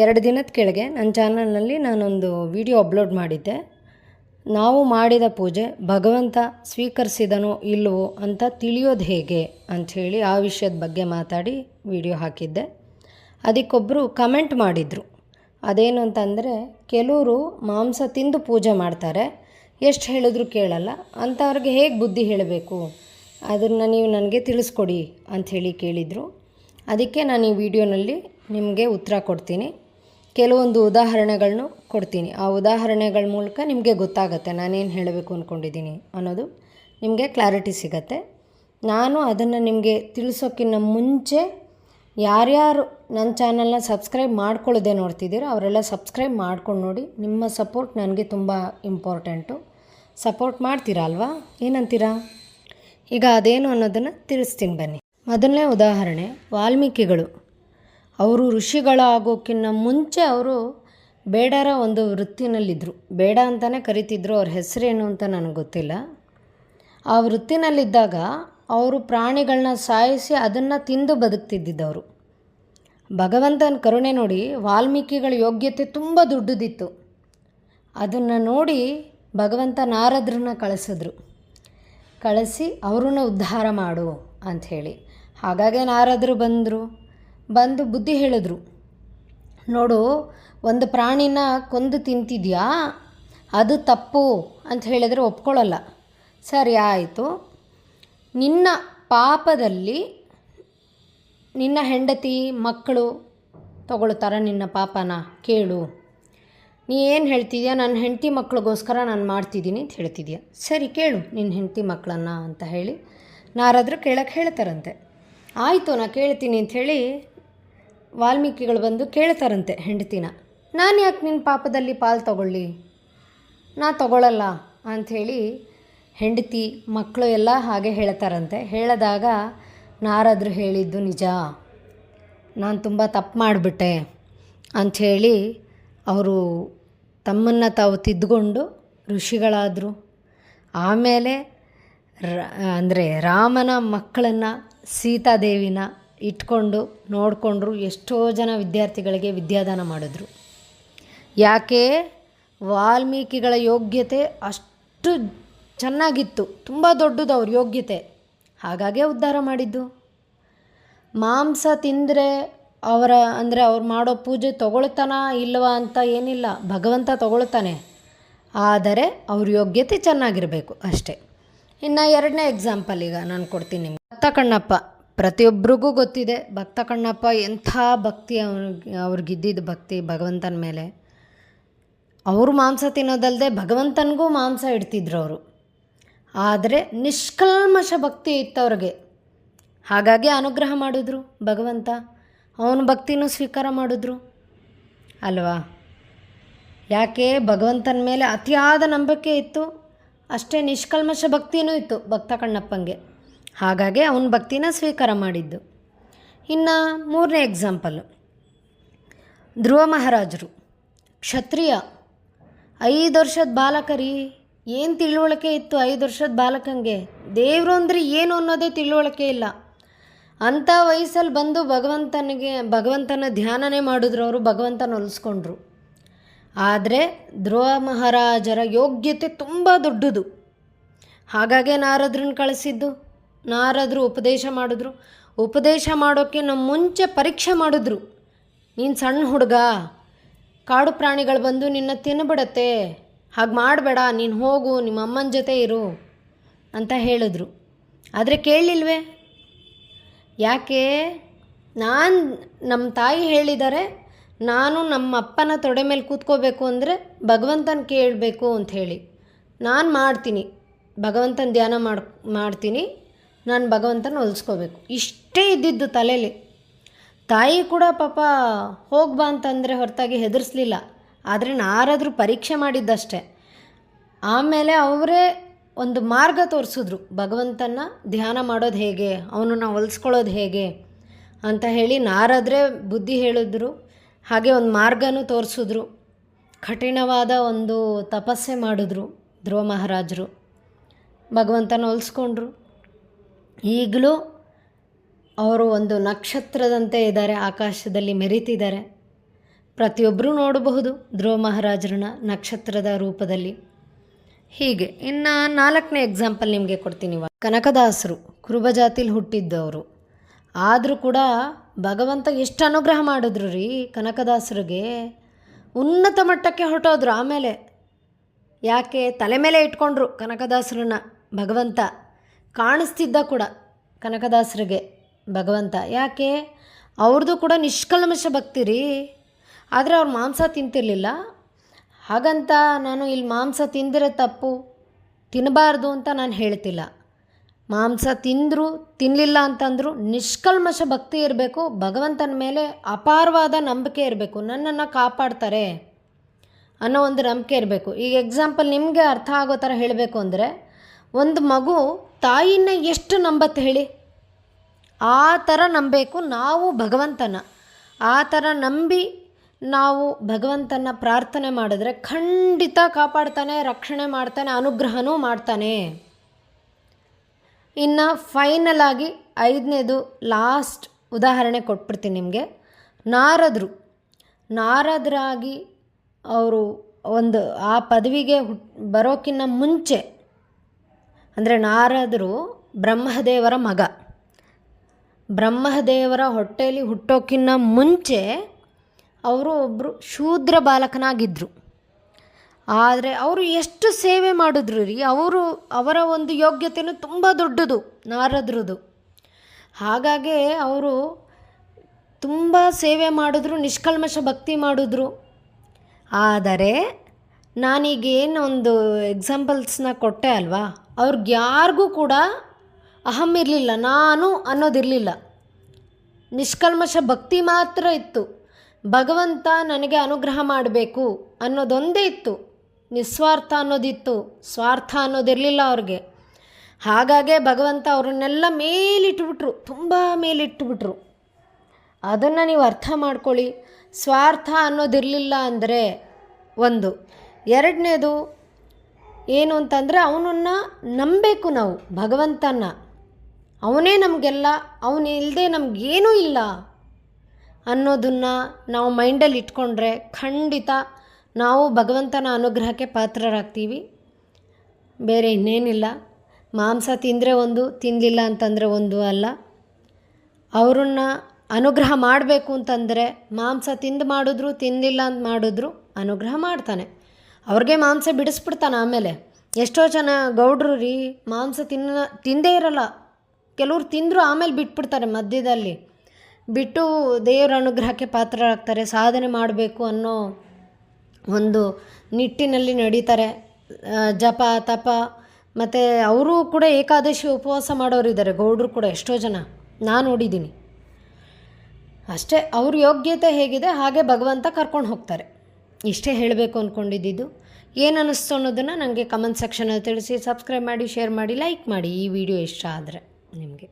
ಎರಡು ದಿನದ ಕೆಳಗೆ ನನ್ನ ಚಾನಲ್ನಲ್ಲಿ ನಾನೊಂದು ವಿಡಿಯೋ ಅಪ್ಲೋಡ್ ಮಾಡಿದ್ದೆ. ನಾವು ಮಾಡಿದ ಪೂಜೆ ಭಗವಂತ ಸ್ವೀಕರಿಸಿದನೋ ಇಲ್ಲವೋ ಅಂತ ತಿಳಿಯೋದು ಹೇಗೆ ಅಂಥೇಳಿ ಆ ವಿಷಯದ ಬಗ್ಗೆ ಮಾತಾಡಿ ವಿಡಿಯೋ ಹಾಕಿದ್ದೆ. ಅದಕ್ಕೊಬ್ಬರು ಕಮೆಂಟ್ ಮಾಡಿದರು. ಅದೇನು ಅಂತಂದರೆ ಕೆಲವರು ಮಾಂಸ ತಿಂದು ಪೂಜೆ ಮಾಡ್ತಾರೆ, ಎಷ್ಟು ಹೇಳಿದ್ರು ಕೇಳಲ್ಲ ಅಂಥವ್ರಿಗೆ ಹೇಗೆ ಬುದ್ಧಿ ಹೇಳಬೇಕು, ಅದನ್ನು ನೀವು ನನಗೆ ತಿಳಿಸ್ಕೊಡಿ ಅಂಥೇಳಿ ಕೇಳಿದರು. ಅದಕ್ಕೆ ನಾನು ಈ ವಿಡಿಯೋನಲ್ಲಿ ನಿಮಗೆ ಉತ್ತರ ಕೊಡ್ತೀನಿ. ಕೆಲವೊಂದು ಉದಾಹರಣೆಗಳನ್ನು ಕೊಡ್ತೀನಿ. ಆ ಉದಾಹರಣೆಗಳ ಮೂಲಕ ನಿಮಗೆ ಗೊತ್ತಾಗುತ್ತೆ ನಾನೇನು ಹೇಳಬೇಕು ಅಂದ್ಕೊಂಡಿದ್ದೀನಿ ಅನ್ನೋದು. ನಿಮಗೆ ಕ್ಲಾರಿಟಿ ಸಿಗತ್ತೆ. ನಾನು ಅದನ್ನು ನಿಮಗೆ ತಿಳಿಸೋಕ್ಕಿಂತ ಮುಂಚೆ ಯಾರ್ಯಾರು ನನ್ನ ಚಾನಲ್ನ ಸಬ್ಸ್ಕ್ರೈಬ್ ಮಾಡ್ಕೊಳ್ಳೋದೆ ನೋಡ್ತಿದ್ದೀರೋ ಅವರೆಲ್ಲ ಸಬ್ಸ್ಕ್ರೈಬ್ ಮಾಡ್ಕೊಂಡು ನೋಡಿ. ನಿಮ್ಮ ಸಪೋರ್ಟ್ ನನಗೆ ತುಂಬ ಇಂಪಾರ್ಟೆಂಟು. ಸಪೋರ್ಟ್ ಮಾಡ್ತೀರಾ ಅಲ್ವಾ? ಏನಂತೀರಾ? ಈಗ ಅದೇನು ಅನ್ನೋದನ್ನು ತಿಳಿಸ್ತೀನಿ ಬನ್ನಿ. ಮೊದಲನೇ ಉದಾಹರಣೆ ವಾಲ್ಮೀಕಿಗಳು. ಅವರು ಋಷಿಗಳಾಗೋಕ್ಕಿಂತ ಮುಂಚೆ ಅವರು ಬೇಡರ ಒಂದು ವೃತ್ತಿನಲ್ಲಿದ್ದರು ಬೇಡ ಅಂತಲೇ ಕರಿತಿದ್ರು, ಅವ್ರ ಹೆಸರೇನು ಅಂತ ನನಗೆ ಗೊತ್ತಿಲ್ಲ. ಆ ವೃತ್ತಿನಲ್ಲಿದ್ದಾಗ ಅವರು ಪ್ರಾಣಿಗಳನ್ನ ಸಾಯಿಸಿ ಅದನ್ನು ತಿಂದು ಬದುಕ್ತಿದ್ದಿದ್ದವರು. ಭಗವಂತನ ಕರುಣೆ ನೋಡಿ ವಾಲ್ಮೀಕಿಗಳ ಯೋಗ್ಯತೆ ತುಂಬ ದೊಡ್ಡದಿತ್ತು. ಅದನ್ನು ನೋಡಿ ಭಗವಂತ ನಾರದ್ರನ್ನ ಕಳಿಸಿದ್ರು. ಕಳಿಸಿ ಅವ್ರನ್ನ ಉದ್ಧಾರ ಮಾಡು ಅಂಥೇಳಿ ಹಾಗಾಗಿ ನಾರದರು ಬಂದರು. ಬಂದು ಬುದ್ಧಿ ಹೇಳಿದ್ರು. ನೋಡು, ಒಂದು ಪ್ರಾಣಿನ ಕೊಂದು ತಿಂತಿದ್ಯಾ? ಅದು ತಪ್ಪು ಅಂತ ಹೇಳಿದರೆ ಒಪ್ಕೊಳ್ಳಲ್ಲ. ಸರಿ, ಆಯಿತು. ನಿನ್ನ ಪಾಪದಲ್ಲಿ ನಿನ್ನ ಹೆಂಡತಿ, ಮಕ್ಕಳು ತಗೊಳ್ತಾರ ನಿನ್ನ ಪಾಪನ ಕೇಳು. ನೀ ಏನು ಹೇಳ್ತಿದ್ಯಾ? ನನ್ನ ಹೆಂಡತಿ ಮಕ್ಕಳಿಗೋಸ್ಕರ ನಾನು ಮಾಡ್ತಿದ್ದೀನಿ ಅಂತ ಹೇಳ್ತಿದ್ಯಾ? ಸರಿ, ಕೇಳು ನಿನ್ನ ಹೆಂಡತಿ ಮಕ್ಕಳನ್ನ ಅಂತ ಹೇಳಿ ನಾರಾದರೂ ಕೇಳಕ್ಕೆ ಹೇಳ್ತಾರಂತೆ. ಆಯಿತು, ನಾ ಕೇಳ್ತೀನಿ ಅಂಥೇಳಿ ವಾಲ್ಮೀಕಿಗಳು ಬಂದು ಕೇಳ್ತಾರಂತೆ ಹೆಂಡತಿನ, ನಾನು ಯಾಕೆ ನಿನ್ನ ಪಾಪದಲ್ಲಿ ಪಾಲು ತಗೊಳ್ಳಿ? ನಾ ತಗೊಳ್ಳಲ್ಲ ಅಂಥೇಳಿ ಹೆಂಡತಿ, ಮಕ್ಕಳು ಎಲ್ಲ ಹಾಗೆ ಹೇಳ್ತಾರಂತೆ. ಹೇಳಿದಾಗ, ನಾರದ್ರು ಹೇಳಿದ್ದು ನಿಜ. ನಾನು ತುಂಬ ತಪ್ಪು ಮಾಡಿಬಿಟ್ಟೆ ಅಂಥೇಳಿ ಅವರು ತಮ್ಮನ್ನು ತಾವು ತಿದ್ದುಕೊಂಡು ಋಷಿಗಳಾದರು. ಆಮೇಲೆ ರ, ಅಂದರೆ ರಾಮನ ಮಕ್ಕಳನ್ನು, ಸೀತಾದೇವಿನ ಇಟ್ಕೊಂಡು ನೋಡಿಕೊಂಡ್ರು ಎಷ್ಟೋ ಜನ ವಿದ್ಯಾರ್ಥಿಗಳಿಗೆ ವಿದ್ಯಾದಾನ ಮಾಡಿದ್ರು. ಯಾಕೆ? ವಾಲ್ಮೀಕಿಗಳ ಯೋಗ್ಯತೆ ಅಷ್ಟು ಚೆನ್ನಾಗಿತ್ತು. ತುಂಬ ದೊಡ್ಡದು ಅವ್ರ ಯೋಗ್ಯತೆ. ಹಾಗಾಗೇ ಉದ್ಧಾರ ಮಾಡಿದ್ದು. ಮಾಂಸ ತಿಂದರೆ ಅವರ, ಅಂದರೆ ಅವ್ರು ಮಾಡೋ ಪೂಜೆ ತಗೊಳ್ತಾನ ಇಲ್ವಾ ಅಂತ ಏನಿಲ್ಲ. ಭಗವಂತ ತಗೊಳ್ತಾನೆ. ಆದರೆ ಅವ್ರ ಯೋಗ್ಯತೆ ಚೆನ್ನಾಗಿರಬೇಕು ಅಷ್ಟೇ. ಇನ್ನು ಎರಡನೇ ಎಕ್ಸಾಂಪಲ್ ಈಗ ನಾನು ಕೊಡ್ತೀನಿ ನಿಮ್ಗೆ. ಕಣ್ಣಪ್ಪ. ಪ್ರತಿಯೊಬ್ಬರಿಗೂ ಗೊತ್ತಿದೆ, ಭಕ್ತ ಕಣ್ಣಪ್ಪ ಎಂಥ ಭಕ್ತಿ ಅವ್ರಿಗೆ ಅವ್ರಿಗಿದ್ದಿದ್ದು ಭಕ್ತಿ ಭಗವಂತನ ಮೇಲೆ. ಅವರು ಮಾಂಸ ತಿನ್ನೋದಲ್ಲದೆ ಭಗವಂತನಿಗೂ ಮಾಂಸ ಇಡ್ತಿದ್ರು ಅವರು. ಆದರೆ ನಿಷ್ಕಲ್ಮಶ ಭಕ್ತಿ ಇತ್ತು ಅವ್ರಿಗೆ. ಹಾಗಾಗಿ ಅನುಗ್ರಹ ಮಾಡಿದ್ರು ಭಗವಂತ. ಅವನ ಭಕ್ತಿನೂ ಸ್ವೀಕಾರ ಮಾಡಿದ್ರು. ಅಲ್ವಾ? ಯಾಕೆ? ಭಗವಂತನ ಮೇಲೆ ಅತಿಯಾದ ನಂಬಿಕೆ ಇತ್ತು. ಅಷ್ಟೇ ನಿಷ್ಕಲ್ಮಶ ಭಕ್ತಿನೂ ಇತ್ತು ಭಕ್ತ ಕಣ್ಣಪ್ಪಂಗೆ. ಹಾಗಾಗಿ ಅವನ ಭಕ್ತಿನ ಸ್ವೀಕಾರ ಮಾಡಿದ್ದು. ಇನ್ನು ಮೂರನೇ ಎಕ್ಸಾಂಪಲ್ಲು ಧ್ರುವ ಮಹಾರಾಜರು. ಕ್ಷತ್ರಿಯ. ಐದು ವರ್ಷದ ಬಾಲಕರಿ ಏನು ತಿಳುವಳಿಕೆ ಇತ್ತು ಐದು ವರ್ಷದ ಬಾಲಕಂಗೆ? ದೇವರು ಅಂದರೆ ಏನು ಅನ್ನೋದೇ ತಿಳುವಳಿಕೆ ಇಲ್ಲ. ಅಂಥ ವಯಸ್ಸಲ್ಲಿ ಬಂದು ಭಗವಂತನಿಗೆ, ಭಗವಂತನ ಧ್ಯಾನನೇ ಮಾಡಿದ್ರು ಅವರು, ಭಗವಂತನ ಒಲಿಸ್ಕೊಂಡ್ರು ಆದರೆ ಧ್ರುವ ಮಹಾರಾಜರ ಯೋಗ್ಯತೆ ತುಂಬ ದೊಡ್ಡದು. ಹಾಗಾಗಿ ನಾರದ್ರನ್ನ ಕಳಿಸಿದ್ದು? ನಾರದರು ಉಪದೇಶ ಮಾಡಿದ್ರು. ಉಪದೇಶ ಮಾಡೋಕ್ಕೆ ನಮ್ಮ ಮುಂಚೆ ಪರೀಕ್ಷೆ ಮಾಡಿದ್ರು. ನೀನು ಸಣ್ಣ ಹುಡುಗ, ಕಾಡು ಪ್ರಾಣಿಗಳು ಬಂದು ನಿನ್ನ ತಿನ್ನಬಿಡತ್ತೆ ಹಾಗೆ ಮಾಡಬೇಡ, ನೀನು ಹೋಗು, ನಿಮ್ಮ ಅಮ್ಮನ ಜೊತೆ ಇರು ಅಂತ ಹೇಳಿದ್ರು. ಆದರೆ ಕೇಳಲಿಲ್ವೇ ಯಾಕೆ? ನಾನು ನಮ್ಮ ತಾಯಿ ಹೇಳಿದ್ದಾರೆ ನಾನು ನಮ್ಮ ಅಪ್ಪನ ತೊಡೆ ಮೇಲೆ ಕೂತ್ಕೋಬೇಕು ಅಂದರೆ ಭಗವಂತನ ಕೇಳಬೇಕು ಅಂಥೇಳಿ ನಾನು ಮಾಡ್ತೀನಿ. ಭಗವಂತನ ಧ್ಯಾನ ಮಾಡಿ, ಮಾಡ್ತೀನಿ. ನಾನು ಭಗವಂತನ ಹೊಲಿಸ್ಕೋಬೇಕು. ಇಷ್ಟೇ ಇದ್ದಿದ್ದು ತಲೆಯಲ್ಲಿ ತಾಯಿ ಕೂಡ ಪಾಪ ಹೋಗ್ಬಾ ಅಂತಂದರೆ ಹೊರತಾಗಿ ಹೆದರಿಸ್ಲಿಲ್ಲ. ಆದರೆ ನಾರಾದರೂ ಪರೀಕ್ಷೆ ಮಾಡಿದ್ದಷ್ಟೇ. ಆಮೇಲೆ ಅವರೇ ಒಂದು ಮಾರ್ಗ ತೋರಿಸಿದ್ರು. ಭಗವಂತನ ಧ್ಯಾನ ಮಾಡೋದು ಹೇಗೆ? ಅವನನ್ನು ಹೊಲಿಸ್ಕೊಳ್ಳೋದು ಹೇಗೆ? ಅಂತ ಹೇಳಿ ನಾರಾದರೆ ಬುದ್ಧಿ ಹೇಳಿದ್ರು. ಹಾಗೆ ಒಂದು ಮಾರ್ಗನೂ ತೋರಿಸಿದ್ರು. ಕಠಿಣವಾದ ಒಂದು ತಪಸ್ಸೆ ಮಾಡಿದ್ರು ಧ್ರುವ ಮಹಾರಾಜರು. ಭಗವಂತನ ಹೊಲಿಸ್ಕೊಂಡ್ರು. ಈಗಲೂ ಅವರು ಒಂದು ನಕ್ಷತ್ರದಂತೆ ಇದ್ದಾರೆ, ಆಕಾಶದಲ್ಲಿ ಮೆರೀತಿದ್ದಾರೆ. ಪ್ರತಿಯೊಬ್ಬರೂ ನೋಡಬಹುದು ಧ್ರುವ ಮಹಾರಾಜರನ್ನ ನಕ್ಷತ್ರದ ರೂಪದಲ್ಲಿ. ಹೀಗೆ, ಇನ್ನು ನಾಲ್ಕನೇ ಎಕ್ಸಾಂಪಲ್ ನಿಮಗೆ ಕೊಡ್ತೀನಿ ಕನಕದಾಸರು ಕುರುಬ ಜಾತಿಲಿ ಹುಟ್ಟಿದ್ದವರು. ಆದರೂ ಕೂಡ ಭಗವಂತ ಎಷ್ಟು ಅನುಗ್ರಹ ಮಾಡಿದ್ರು ರೀ ಕನಕದಾಸರಿಗೆ. ಉನ್ನತ ಮಟ್ಟಕ್ಕೆ ಹೊರಟೋದ್ರು ಆಮೇಲೆ. ಯಾಕೆ? ತಲೆ ಮೇಲೆ ಇಟ್ಕೊಂಡ್ರು ಕನಕದಾಸರನ್ನ ಭಗವಂತ. ಕಾಣಿಸ್ತಿದ್ದ ಕೂಡ ಕನಕದಾಸರಿಗೆ ಭಗವಂತ. ಯಾಕೆ? ಅವ್ರದ್ದು ಕೂಡ ನಿಷ್ಕಲ್ಮಶ ಭಕ್ತಿ ರೀ. ಆದರೆ ಅವ್ರು ಮಾಂಸ ತಿಂತಿರಲಿಲ್ಲ. ಹಾಗಂತ ನಾನು ಇಲ್ಲಿ ಮಾಂಸ ತಿಂದರೆ ತಪ್ಪು ತಿನ್ನಬಾರ್ದು ಅಂತ ನಾನು ಹೇಳ್ತಿಲ್ಲ. ಮಾಂಸ ತಿಂದರು ತಿನ್ನಲಿಲ್ಲ ಅಂತಂದ್ರು ನಿಷ್ಕಲ್ಮಶ ಭಕ್ತಿ ಇರಬೇಕು, ಭಗವಂತನ ಮೇಲೆ ಅಪಾರವಾದ ನಂಬಿಕೆ ಇರಬೇಕು. ನನ್ನನ್ನು ಕಾಪಾಡ್ತಾರೆ ಅನ್ನೋ ಒಂದು ನಂಬಿಕೆ ಇರಬೇಕು. ಈಗ ಎಕ್ಸಾಂಪಲ್ ನಿಮಗೆ ಅರ್ಥ ಆಗೋ ಥರ ಹೇಳಬೇಕು ಅಂದರೆ, ಒಂದು ಮಗು ತಾಯಿನ ಎಷ್ಟು ನಂಬತ್ತೆ ಹೇಳಿ? ಆ ಥರ ನಂಬಬೇಕು ನಾವು ಭಗವಂತನ. ಆ ಥರ ನಂಬಿ ನಾವು ಭಗವಂತನ ಪ್ರಾರ್ಥನೆ ಮಾಡಿದ್ರೆ ಖಂಡಿತ ಕಾಪಾಡ್ತಾನೆ, ರಕ್ಷಣೆ ಮಾಡ್ತಾನೆ, ಅನುಗ್ರಹನೂ ಮಾಡ್ತಾನೆ. ಇನ್ನು ಫೈನಲ್ ಆಗಿ ಐದನೇದು ಲಾಸ್ಟ್ ಉದಾಹರಣೆ ಕೊಟ್ಬಿಡ್ತೀನಿ ನಿಮಗೆ. ನಾರದರು. ನಾರದರಾಗಿ ಅವರು ಒಂದು ಆ ಪದವಿಗೆ ಹುಟ್ ಬರೋಕ್ಕಿಂತ ಮುಂಚೆ ಅಂದರೆ ನಾರದರು ಬ್ರಹ್ಮದೇವರ ಮಗ. ಬ್ರಹ್ಮದೇವರ ಹೊಟ್ಟೆಯಲ್ಲಿ ಹುಟ್ಟೋಕ್ಕಿನ್ನ ಮುಂಚೆ ಅವರು ಒಬ್ಬರು ಶೂದ್ರ ಬಾಲಕನಾಗಿದ್ದರು ಆದರೆ ಅವರು ಎಷ್ಟು ಸೇವೆ ಮಾಡಿದ್ರು ರೀ? ಅವರು ಅವರ ಒಂದು ಯೋಗ್ಯತೆಯೂ ತುಂಬ ದೊಡ್ಡದು, ನಾರದ್ರದ್ದು. ಹಾಗಾಗಿ ಅವರು ತುಂಬ ಸೇವೆ ಮಾಡಿದ್ರು, ನಿಷ್ಕಲ್ಮಶ ಭಕ್ತಿ ಮಾಡಿದ್ರು. ಆದರೆ ನಾನೀಗೇನು ಒಂದು ಎಕ್ಸಾಂಪಲ್ಸ್ನ ಕೊಟ್ಟೆ ಅಲ್ವಾ? ಅವ್ರಿಗೆ ಯಾರಿಗೂ ಕೂಡ ಅಹಂ ಇರಲಿಲ್ಲ, ನಾನು ಅನ್ನೋದಿರಲಿಲ್ಲ. ನಿಷ್ಕಲ್ಮಶ ಭಕ್ತಿ ಮಾತ್ರ ಇತ್ತು. ಭಗವಂತ ನನಗೆ ಅನುಗ್ರಹ ಮಾಡಬೇಕು ಅನ್ನೋದೊಂದೇ ಇತ್ತು. ನಿಸ್ವಾರ್ಥ ಅನ್ನೋದಿತ್ತು, ಸ್ವಾರ್ಥ ಅನ್ನೋದಿರಲಿಲ್ಲ ಅವ್ರಿಗೆ. ಹಾಗಾಗೆ ಭಗವಂತ ಅವ್ರನ್ನೆಲ್ಲ ಮೇಲಿಟ್ಬಿಟ್ರು, ತುಂಬ ಮೇಲಿಟ್ಬಿಟ್ರು. ಅದನ್ನು ನೀವು ಅರ್ಥ ಮಾಡ್ಕೊಳ್ಳಿ. ಸ್ವಾರ್ಥ ಅನ್ನೋದಿರಲಿಲ್ಲ ಅಂದರೆ ಒಂದು ಎರಡನೇದು ಏನು ಅಂತಂದರೆ ಅವನನ್ನು ನಂಬಬೇಕು ನಾವು ಭಗವಂತನ ಅವನೇ ನಮಗೆಲ್ಲ ಅವನಿಲ್ಲದೆ ನಮಗೇನೂ ಇಲ್ಲ ಅನ್ನೋದನ್ನು ನಾವು ಮೈಂಡಲ್ಲಿ ಇಟ್ಕೊಂಡ್ರೆ ಖಂಡಿತ ನಾವು ಭಗವಂತನ ಅನುಗ್ರಹಕ್ಕೆ ಪಾತ್ರರಾಗ್ತೀವಿ. ಬೇರೆ ಇನ್ನೇನಿಲ್ಲ. ಮಾಂಸ ತಿಂದರೆ ಒಂದು ತಿನ್ನಲಿಲ್ಲ ಅಂತಂದರೆ ಒಂದು ಅಲ್ಲ. ಅವ್ರನ್ನ ಅನುಗ್ರಹ ಮಾಡಬೇಕು ಅಂತಂದರೆ ಮಾಂಸ ತಿಂದು ಮಾಡಿದ್ರು ತಿನ್ನಲಿಲ್ಲ ಅಂತ ಮಾಡಿದ್ರು ಅನುಗ್ರಹ ಮಾಡ್ತಾನೆ. ಅವ್ರಿಗೆ ಮಾಂಸ ಬಿಡಿಸ್ಬಿಡ್ತಾನೆ ಆಮೇಲೆ. ಎಷ್ಟೋ ಜನ ಗೌಡ್ರು ರೀ, ಮಾಂಸ ತಿನ್ನ, ತಿಂದೇ ಇರಲ್ಲ. ಕೆಲವ್ರು ತಿಂದರೂ ಆಮೇಲೆ ಬಿಟ್ಬಿಡ್ತಾರೆ ಮಧ್ಯದಲ್ಲಿ. ಬಿಟ್ಟು ದೇವರ ಅನುಗ್ರಹಕ್ಕೆ ಪಾತ್ರರಾಗ್ತಾರೆ, ಸಾಧನೆ ಮಾಡಬೇಕು ಅನ್ನೋ ಒಂದು ನಿಟ್ಟಿನಲ್ಲಿ ನಡೀತಾರೆ. ಜಪ, ತಪ, ಮತ್ತು ಅವರು ಕೂಡ ಏಕಾದಶಿ ಉಪವಾಸ ಮಾಡೋರಿದ್ದಾರೆ ಗೌಡ್ರು ಕೂಡ ಎಷ್ಟೋ ಜನ. ನಾನು ನೋಡಿದ್ದೀನಿ. ಅಷ್ಟೇ, ಅವ್ರ ಯೋಗ್ಯತೆ ಹೇಗಿದೆ, ಹಾಗೆ ಭಗವಂತ ಕರ್ಕೊಂಡು ಹೋಗ್ತಾರೆ. ಇಷ್ಟೇ ಹೇಳಬೇಕು ಅಂದ್ಕೊಂಡಿದ್ದು ಏನು ಅನ್ನಿಸ್ತು ಅನ್ನೋದನ್ನು ನನಗೆ ಕಮೆಂಟ್ ಸೆಕ್ಷನಲ್ಲಿ ತಿಳಿಸಿ ಸಬ್ಸ್ಕ್ರೈಬ್ ಮಾಡಿ ಶೇರ್ ಮಾಡಿ ಲೈಕ್ ಮಾಡಿ ಈ ವಿಡಿಯೋ ಇಷ್ಟ ಆದರೆ ನಿಮಗೆ.